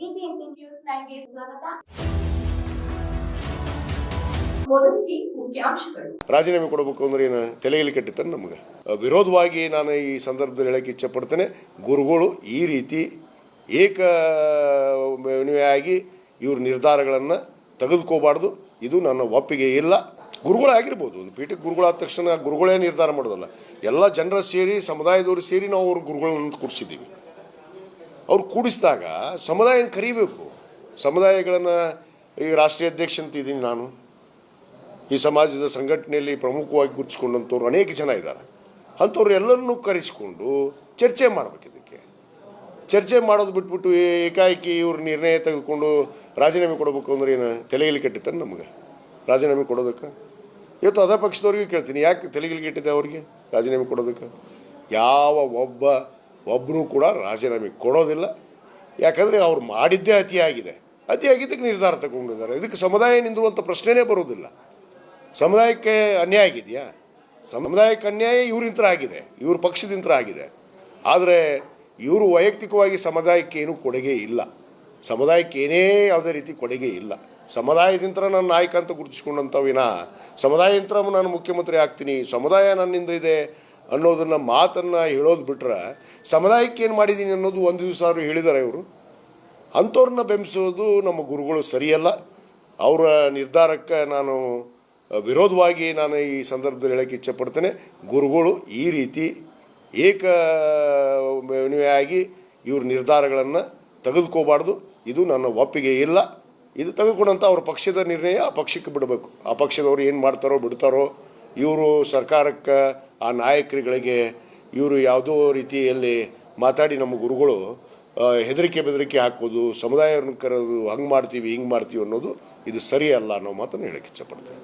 BBMP news ನೈನ್ಗೆ ಸ್ವಾಗತ. ರಾಜೀನಾಮೆ ಕೊಡಬೇಕು ಅಂದ್ರೆ ಏನು ತಲೆಯಲ್ಲಿ ಕಟ್ಟಿತ್ತಾನೆ ನಮ್ಗೆ? ವಿರೋಧವಾಗಿ ನಾನು ಈ ಸಂದರ್ಭದಲ್ಲಿ ಹೇಳಕ್ಕೆ ಇಚ್ಛಪಡ್ತೇನೆ, ಗುರುಗಳು ಈ ರೀತಿ ಏಕ ಆಗಿ ಇವ್ರ ನಿರ್ಧಾರಗಳನ್ನು ತೆಗೆದುಕೋಬಾರ್ದು. ಇದು ನನ್ನ ಒಪ್ಪಿಗೆ ಇಲ್ಲ. ಗುರುಗಳಾಗಿರ್ಬೋದು, ಒಂದು ಪೀಠಕ್ಕೆ ಗುರುಗಳಾದ ತಕ್ಷಣ ಗುರುಗಳೇ ನಿರ್ಧಾರ ಮಾಡೋದಲ್ಲ. ಎಲ್ಲ ಜನರ ಸೇರಿ, ಸಮುದಾಯದವರು ಸೇರಿ ನಾವು ಅವ್ರ ಗುರುಗಳನ್ನ ಕೂಡಿಸಿದ್ದೀವಿ. ಅವ್ರು ಕೂಡಿಸಿದಾಗ ಸಮುದಾಯನ ಕರಿಬೇಕು. ಸಮುದಾಯಗಳನ್ನು ಈಗ ರಾಷ್ಟ್ರೀಯ ಅಧ್ಯಕ್ಷ ಅಂತ ಇದ್ದೀನಿ ನಾನು. ಈ ಸಮಾಜದ ಸಂಘಟನೆಯಲ್ಲಿ ಪ್ರಮುಖವಾಗಿ ಗುರುತಿಸ್ಕೊಂಡಂಥವ್ರು ಅನೇಕ ಜನ ಇದ್ದಾರೆ. ಅಂಥವ್ರು ಎಲ್ಲರನ್ನೂ ಕರೆಸಿಕೊಂಡು ಚರ್ಚೆ ಮಾಡಬೇಕು ಇದಕ್ಕೆ. ಚರ್ಚೆ ಮಾಡೋದು ಬಿಟ್ಬಿಟ್ಟು ಏಕಾಏಕಿ ಇವರು ನಿರ್ಣಯ ತೆಗೆದುಕೊಂಡು ರಾಜೀನಾಮೆ ಕೊಡಬೇಕು ಅಂದ್ರೆ ಏನು? ತಲೆಯಲ್ಲಿ ಕೆಟ್ಟಿತ್ತಾನೆ ನಮಗೆ? ರಾಜೀನಾಮೆ ಕೊಡೋದಕ್ಕೆ? ಇವತ್ತು ಅದ ಪಕ್ಷದವ್ರಿಗೂ ಕೇಳ್ತೀನಿ. ಯಾಕೆ ತಲೆಗಿಲಿ ಕೆಟ್ಟಿದೆ ಅವ್ರಿಗೆ ರಾಜೀನಾಮೆ ಕೊಡೋದಕ್ಕೆ? ಯಾವ ಒಬ್ಬ ಒಬ್ಬನೂ ಕೂಡ ರಾಜೀನಾಮೆ ಕೊಡೋದಿಲ್ಲ. ಯಾಕಂದರೆ ಅವ್ರು ಮಾಡಿದ್ದೇ ಅತಿಯಾಗಿದೆ. ಅತಿಯಾಗಿದ್ದಕ್ಕೆ ನಿರ್ಧಾರ ತಗೊಂಡಿದ್ದಾರೆ. ಇದಕ್ಕೆ ಸಮುದಾಯ ನಿಂದುವಂಥ ಪ್ರಶ್ನೆನೇ ಬರೋದಿಲ್ಲ ಸಮುದಾಯಕ್ಕೆ ಅನ್ಯಾಯ ಆಗಿದೆಯಾ? ಸಮುದಾಯಕ್ಕೆ ಅನ್ಯಾಯ ಇವರಿಂತರ ಆಗಿದೆ. ಇವ್ರ ಪಕ್ಷದಿಂತರ ಆಗಿದೆ. ಆದರೆ ಇವರು ವೈಯಕ್ತಿಕವಾಗಿ ಸಮುದಾಯಕ್ಕೆ ಏನೂ ಕೊಡುಗೆ ಇಲ್ಲ. ಸಮುದಾಯಕ್ಕೆ ಏನೇ ಯಾವುದೇ ರೀತಿ ಕೊಡುಗೆ ಇಲ್ಲ. ಸಮುದಾಯದಿಂದ ನನ್ನ ನಾಯಕ ಅಂತ ಗುರುತಿಸ್ಕೊಂಡಂಥ ವಿನ ಸಮುದಾಯದಿಂದ ನಾನು ಮುಖ್ಯಮಂತ್ರಿ ಆಗ್ತೀನಿ, ಸಮುದಾಯ ನನ್ನಿಂದ ಇದೆ ಅನ್ನೋದನ್ನು ಮಾತನ್ನು ಹೇಳೋದು ಬಿಟ್ರೆ ಸಮುದಾಯಕ್ಕೆ ಏನು ಮಾಡಿದ್ದೀನಿ ಅನ್ನೋದು ಒಂದು ದಿವಸ ಅವರು ಹೇಳಿದ್ದಾರೆ ಇವರು. ಅಂಥವ್ರನ್ನ ಬೆಂಬಿಸೋದು ನಮ್ಮ ಗುರುಗಳು ಸರಿಯಲ್ಲ. ಅವರ ನಿರ್ಧಾರಕ್ಕೆ ನಾನು ವಿರೋಧವಾಗಿ ನಾನು ಈ ಸಂದರ್ಭದಲ್ಲಿ ಹೇಳಕ್ಕೆ ಇಚ್ಛಪಡ್ತೇನೆ. ಗುರುಗಳು ಈ ರೀತಿ ಏಕ ಆಗಿ ಇವ್ರ ನಿರ್ಧಾರಗಳನ್ನು ತೆಗೆದುಕೋಬಾರ್ದು. ಇದು ನನ್ನ ಒಪ್ಪಿಗೆ ಇಲ್ಲ. ಇದು ತೆಗೆದುಕೊಂಡಂಥ ಅವ್ರ ಪಕ್ಷದ ನಿರ್ಣಯ ಆ ಪಕ್ಷಕ್ಕೆ ಬಿಡಬೇಕು. ಆ ಪಕ್ಷದವ್ರು ಏನು ಮಾಡ್ತಾರೋ ಬಿಡ್ತಾರೋ, ಇವರು ಸರ್ಕಾರಕ್ಕೆ ಆ ನಾಯಕರುಗಳಿಗೆ ಇವರು ಯಾವುದೋ ರೀತಿಯಲ್ಲಿ ಮಾತಾಡಿ ನಮ್ಮ ಗುರುಗಳು ಹೆದರಿಕೆ ಬೆದರಿಕೆ ಹಾಕೋದು, ಸಮುದಾಯವನ್ನು ಕರೆದು ಹಂಗೆ ಮಾಡ್ತೀವಿ, ಹಿಂಗೆ ಮಾಡ್ತೀವಿ ಅನ್ನೋದು ಇದು ಸರಿಯಲ್ಲ ಅನ್ನೋ ಮಾತನ್ನು ಹೇಳಕ್ಕೆ ಇಷ್ಟಪಡ್ತೀನಿ